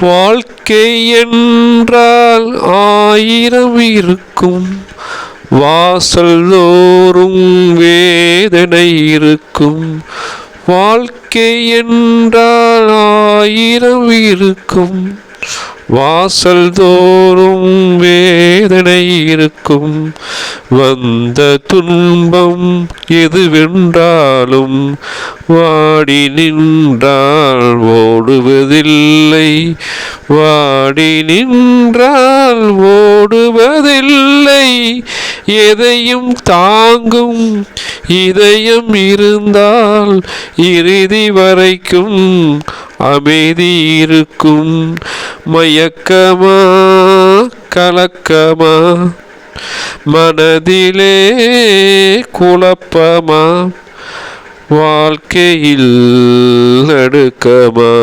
வாழ்க்கை என்றால் ஆயிரம் இருக்கும். வாசல் தோறும் வேதனை இருக்கும். வாழ்க்கை என்றால் ஆயிரம் இருக்கும். வாசல் தோறும் வேதனை இருக்கும். வந்த துன்பம் எதுவென்றாலும் வாடி நின்றால் ஓடுவதில்லை. வாடி நின்றால் ஓடுவதில்லை. எதையும் தாங்கும் இதயம் இருந்தால் இறுதி வரைக்கும் அமைதி இருக்கும். மயக்கமா கலக்கமா மனதிலே குழப்பமா? வாழ்க்கையில் நடுக்கமா?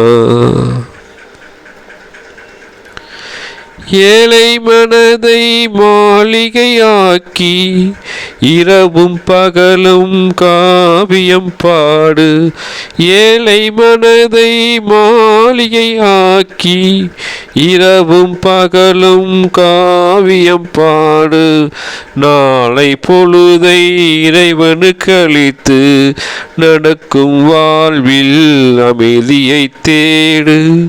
ஏழை மனதை மாளிகையாக்கி இரவும் பகலும் காவியம் பாடு. ஏழை மனதை மாளிகையாக்கி இரவும் பகலும் காவியம் பாடு. நாளை பொழுதை இறைவனு கழித்து நடக்கும் வாழ்வில் அமைதியை தேடு.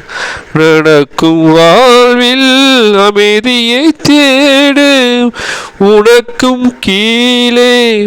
நடக்கும் வாழ்வில் அமைதியை தேடு. உனக்கும் கீழே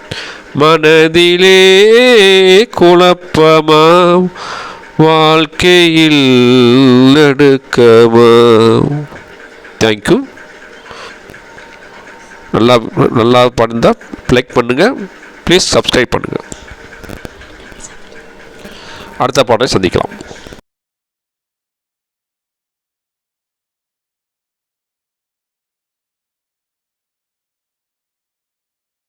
மனதிலே குழப்பமாம் வாழ்க்கையில் நடுக்கமாம். தேங்க்யூ நல்லா நல்லா பண்ணிருந்தா லைக் பண்ணுங்கள் ப்ளீஸ் சப்ஸ்கிரைப் பண்ணுங்கள் அடுத்த பாட்டை சந்திக்கலாம்.